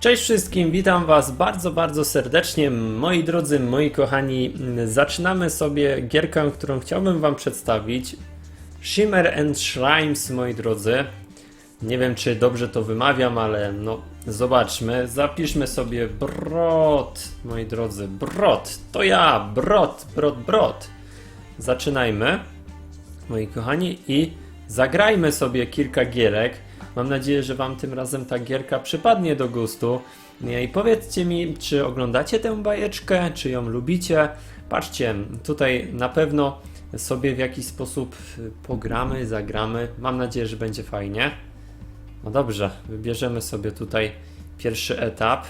Cześć wszystkim, witam Was bardzo, bardzo serdecznie. Moi drodzy, moi kochani, zaczynamy sobie gierkę, którą chciałbym Wam przedstawić. Shimmer and Shrimes, moi drodzy. Nie wiem, czy dobrze to wymawiam, ale no, zobaczmy. Zapiszmy sobie Brod, moi drodzy. Brod, to ja, Brod, Brod, Brod. Zaczynajmy, moi kochani, i zagrajmy sobie kilka gierek. Mam nadzieję, że Wam tym razem ta gierka przypadnie do gustu. I powiedzcie mi, czy oglądacie tę bajeczkę, czy ją lubicie. Patrzcie, tutaj na pewno sobie w jakiś sposób pogramy, zagramy. Mam nadzieję, że będzie fajnie. No dobrze, wybierzemy sobie tutaj pierwszy etap.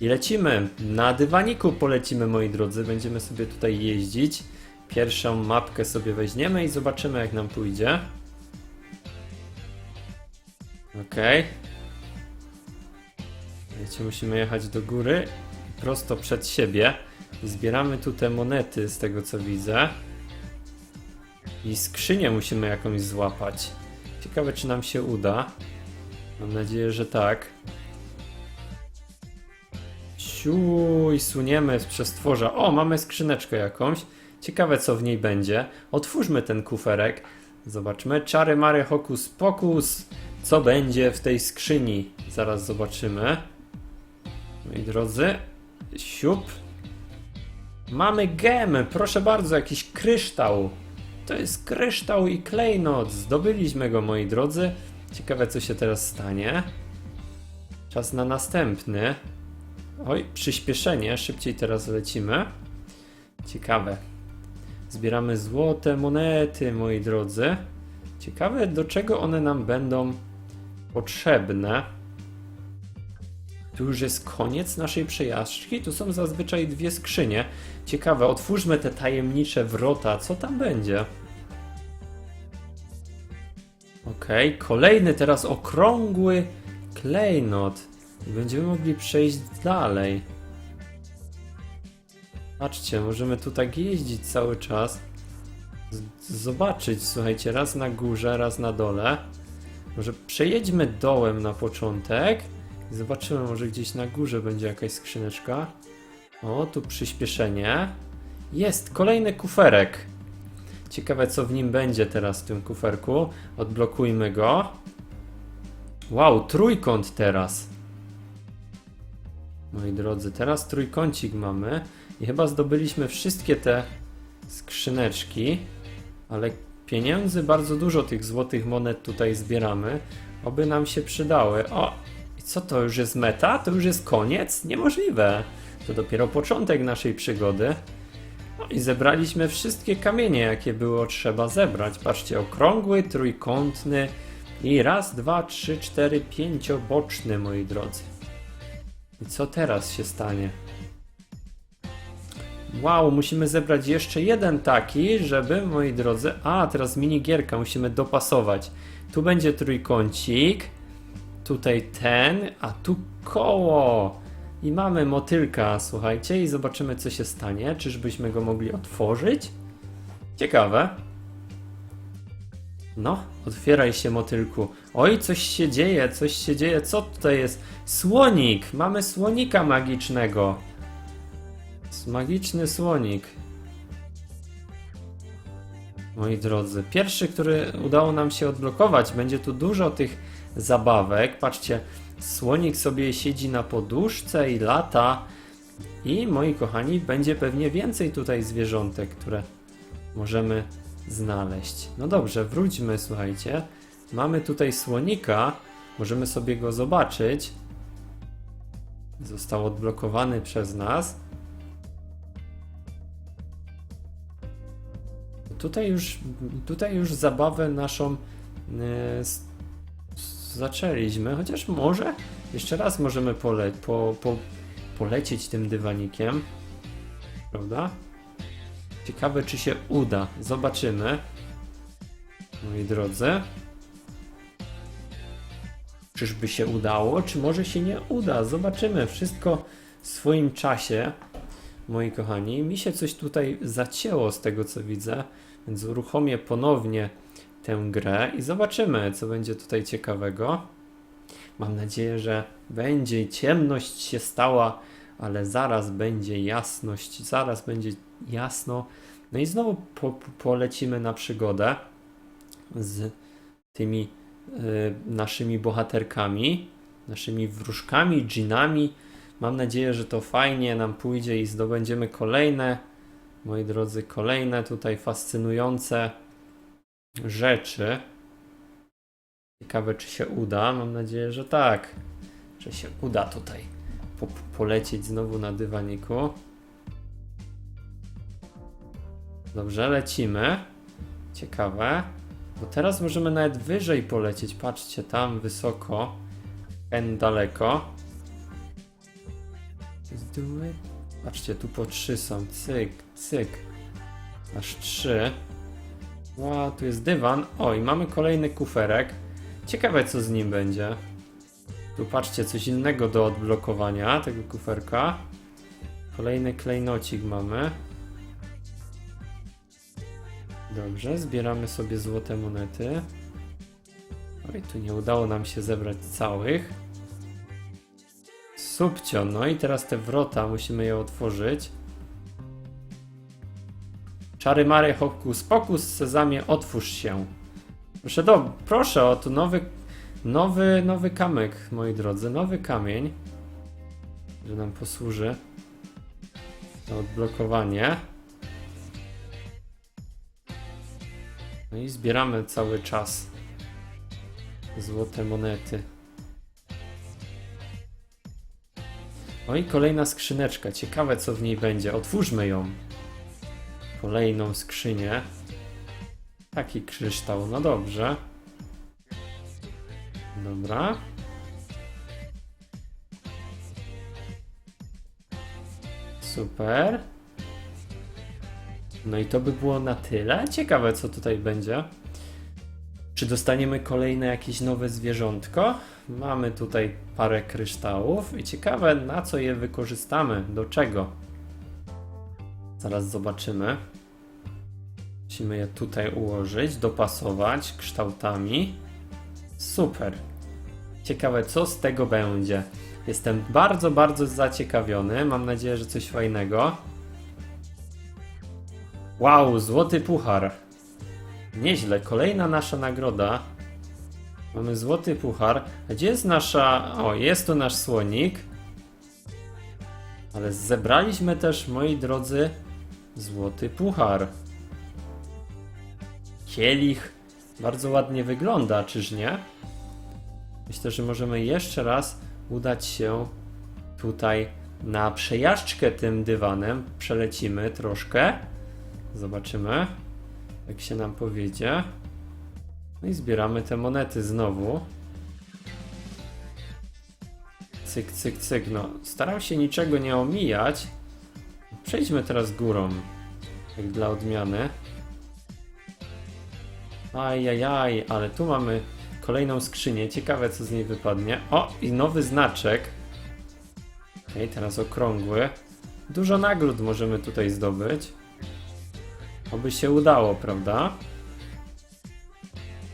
I lecimy. Na dywaniku polecimy, moi drodzy. Będziemy sobie tutaj jeździć. Pierwszą mapkę sobie weźmiemy i zobaczymy, jak nam pójdzie. Okej. Wiecie, musimy jechać do góry prosto przed siebie. Zbieramy tu te monety z tego co widzę. I skrzynię musimy jakąś złapać. Ciekawe czy nam się uda. Mam nadzieję, że tak. Siu i suniemy z przestworza. O, mamy skrzyneczkę jakąś. Ciekawe co w niej będzie. Otwórzmy ten kuferek. Zobaczmy. Czary mary hokus pokus. Co będzie w tej skrzyni? Zaraz zobaczymy. Moi drodzy. Siup. Mamy gemy. Proszę bardzo, jakiś kryształ. To jest kryształ i klejnot. Zdobyliśmy go, moi drodzy. Ciekawe, co się teraz stanie. Czas na następny. Oj, przyspieszenie. Szybciej teraz lecimy. Ciekawe. Zbieramy złote monety, moi drodzy. Ciekawe, do czego one nam będą potrzebne. Tu już jest koniec naszej przejażdżki. Tu są zazwyczaj dwie skrzynie. Ciekawe, otwórzmy te tajemnicze wrota. Co tam będzie? Okej, kolejny teraz okrągły klejnot. Będziemy mogli przejść dalej. Patrzcie, możemy tu tak jeździć cały czas. Z- zobaczyć, słuchajcie, raz na górze, raz na dole. Może przejedźmy dołem na początek zobaczymy, może gdzieś na górze będzie jakaś skrzyneczka. O, tu przyspieszenie. Jest kolejny kuferek. Ciekawe, co w nim będzie teraz w tym kuferku. Odblokujmy go. Wow, trójkąt teraz. Moi drodzy, teraz trójkącik mamy i chyba zdobyliśmy wszystkie te skrzyneczki, ale pieniędzy bardzo dużo tych złotych monet tutaj zbieramy. Oby nam się przydały. O, co to już jest meta? To już jest koniec? Niemożliwe. To dopiero początek naszej przygody. No i zebraliśmy wszystkie kamienie, jakie było trzeba zebrać. Patrzcie, okrągły, trójkątny i raz, dwa, trzy, cztery, pięcioboczny, moi drodzy. I co teraz się stanie? Wow, musimy zebrać jeszcze jeden taki, żeby, moi drodzy. A, teraz minigierka musimy dopasować. Tu będzie trójkącik, tutaj ten, a tu koło. I mamy motylka, słuchajcie, i zobaczymy, co się stanie. Czyżbyśmy go mogli otworzyć? Ciekawe. No, otwieraj się, motylku. Oj, coś się dzieje, coś się dzieje. Co tutaj jest? Słonik! Mamy słonika magicznego. Magiczny słonik. Moi drodzy, pierwszy, który udało nam się odblokować, będzie tu dużo tych zabawek. Patrzcie, słonik sobie siedzi na poduszce i lata. I moi kochani, będzie pewnie więcej tutaj zwierzątek, które możemy znaleźć. No dobrze, wróćmy, słuchajcie. Mamy tutaj słonika, możemy sobie go zobaczyć. Został odblokowany przez nas. Tutaj już, tutaj już zabawę naszą e, zaczęliśmy, chociaż może jeszcze raz możemy pole, po, po, polecieć tym dywanikiem, prawda? Ciekawe, czy się uda. Zobaczymy. Moi drodzy. Czyżby się udało, czy może się nie uda? Zobaczymy. Wszystko w swoim czasie. Moi kochani, mi się coś tutaj zacięło z tego co widzę, więc uruchomię ponownie tę grę i zobaczymy, co będzie tutaj ciekawego. Mam nadzieję, że będzie ciemność się stała, ale zaraz będzie jasność, zaraz będzie jasno. No i znowu po, po, polecimy na przygodę z tymi y, naszymi bohaterkami, naszymi wróżkami, dżinami. Mam nadzieję, że to fajnie nam pójdzie i zdobędziemy kolejne, moi drodzy, kolejne tutaj fascynujące rzeczy. Ciekawe, czy się uda. Mam nadzieję, że tak. Że się uda tutaj po polecieć znowu na dywaniku. Dobrze, lecimy. Ciekawe. Bo teraz możemy nawet wyżej polecieć. Patrzcie, tam wysoko. N daleko. Do it. Patrzcie, tu po trzy są. Cyk, cyk. Aż trzy. Ła, tu jest dywan. O, i mamy kolejny kuferek. Ciekawe, co z nim będzie. Tu patrzcie, coś innego do odblokowania tego kuferka. Kolejny klejnocik mamy. Dobrze, zbieramy sobie złote monety. Oj, tu nie udało nam się zebrać całych. Subcio, no i teraz te wrota, musimy je otworzyć. Czary mary hokus pokus, sezamie, otwórz się. Proszę, do, proszę, o tu nowy, nowy, nowy kamyk, moi drodzy, nowy kamień, że nam posłuży na odblokowanie. No i zbieramy cały czas złote monety. No i kolejna skrzyneczka. Ciekawe co w niej będzie. Otwórzmy ją. Kolejną skrzynię. Taki kryształ. No dobrze. Dobra. Super. No i to by było na tyle. Ciekawe, co tutaj będzie. Czy dostaniemy kolejne jakieś nowe zwierzątko? Mamy tutaj parę kryształów i ciekawe, na co je wykorzystamy, do czego. Zaraz zobaczymy. Musimy je tutaj ułożyć, dopasować kształtami. Super. Ciekawe, co z tego będzie. Jestem bardzo, bardzo zaciekawiony. Mam nadzieję, że coś fajnego. Wow, złoty puchar. Nieźle, kolejna nasza nagroda. Mamy złoty puchar. A gdzie jest nasza. O, jest tu nasz słonik. Ale zebraliśmy też, moi drodzy, złoty puchar. Kielich bardzo ładnie wygląda, czyż nie? Myślę, że możemy jeszcze raz udać się tutaj na przejażdżkę tym dywanem. Przelecimy troszkę. Zobaczymy, jak się nam powiedzie. No i zbieramy te monety znowu. Cyk, cyk, cyk. No, staram się niczego nie omijać. Przejdźmy teraz górą, jak dla odmiany. Ajajaj, ale tu mamy kolejną skrzynię. Ciekawe, co z niej wypadnie. O, i nowy znaczek. Okej, teraz okrągły. Dużo nagród możemy tutaj zdobyć. Oby się udało, prawda?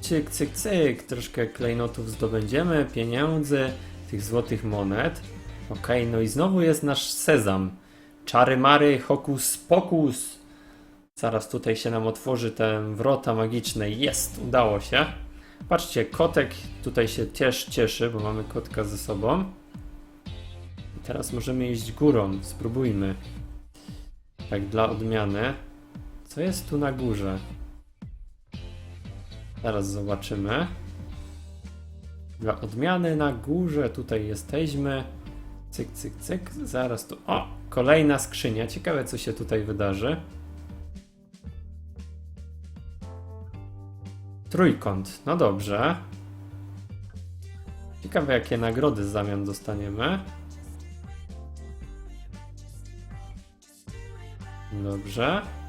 Cyk, cyk, cyk. Troszkę klejnotów zdobędziemy, pieniędzy, tych złotych monet. Okej, no i znowu jest nasz sezam. Czary mary, hokus pokus. Zaraz tutaj się nam otworzy te wrota magiczne. Jest, udało się. Patrzcie, kotek tutaj się też cieszy, bo mamy kotka ze sobą. I teraz możemy iść górą. Spróbujmy. Tak dla odmiany. Co jest tu na górze? Zaraz zobaczymy. Dla odmiany na górze tutaj jesteśmy. Cyk, cyk, cyk. Zaraz tu. O! Kolejna skrzynia. Ciekawe, co się tutaj wydarzy. Trójkąt. No dobrze. Ciekawe, jakie nagrody w zamian dostaniemy. Dobrze.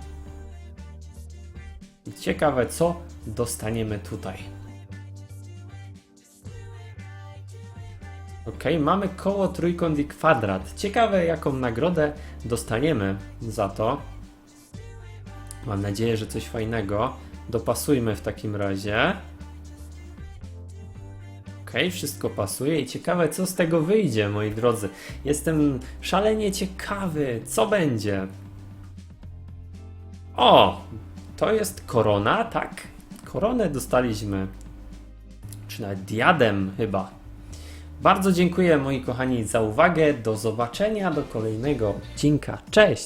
Ciekawe, co dostaniemy tutaj. Ok, mamy koło, trójkąt i kwadrat. Ciekawe, jaką nagrodę dostaniemy za to. Mam nadzieję, że coś fajnego. Dopasujmy w takim razie. Ok, wszystko pasuje i ciekawe, co z tego wyjdzie, moi drodzy. Jestem szalenie ciekawy, co będzie. O, to jest korona, tak? Koronę dostaliśmy. Czy nawet diadem chyba. Bardzo dziękuję moi kochani za uwagę. Do zobaczenia do kolejnego odcinka. Cześć!